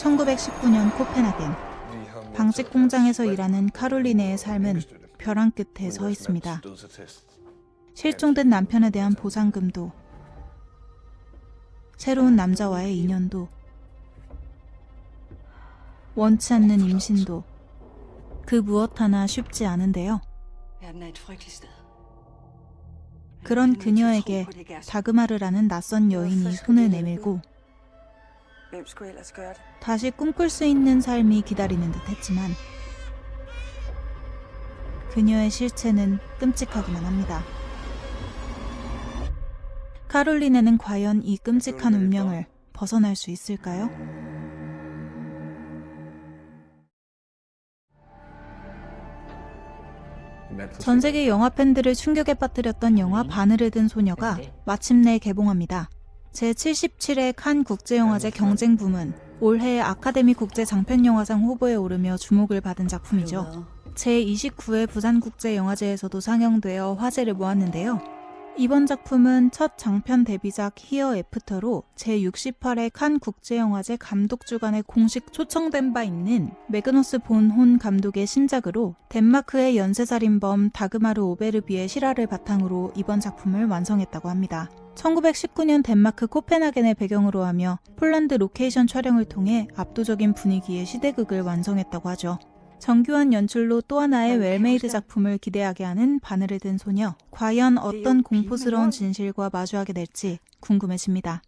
1919년 코펜하겐 방직 공장에서 일하는 카롤리네의 삶은 벼랑 끝에 서 있습니다. 실종된 남편에 대한 보상금도 새로운 남자와의 인연도 원치 않는 임신도 그 무엇 하나 쉽지 않은데요. 그런 그녀에게 다그마르라는 낯선 여인이 손을 내밀고 다시 꿈꿀 수 있는 삶이 기다리는 듯 했지만 그녀의 실체는 끔찍하기만 합니다. 카롤리네는 과연 이 끔찍한 운명을 벗어날 수 있을까요? 전 세계 영화 팬들을 충격에 빠뜨렸던 영화 바늘을 든 소녀가 마침내 개봉합니다. 제77회 칸 국제영화제 경쟁 부문 올해 아카데미 국제 장편영화상 후보에 오르며 주목을 받은 작품이죠. 제29회 부산국제영화제에서도 상영되어 화제를 모았는데요. 이번 작품은 첫 장편 데뷔작 히어 애프터로 제68회 칸 국제영화제 감독 주간에 공식 초청된 바 있는 매그너스 본혼 감독의 신작으로 덴마크의 연쇄살인범 다그마르 오베르비의 실화를 바탕으로 이번 작품을 완성했다고 합니다. 1919년 덴마크 코펜하겐을 배경으로 하며 폴란드 로케이션 촬영을 통해 압도적인 분위기의 시대극을 완성했다고 하죠. 정교한 연출로 또 하나의 웰메이드 작품을 기대하게 하는 바늘을 든 소녀. 과연 어떤 공포스러운 진실과 마주하게 될지 궁금해집니다.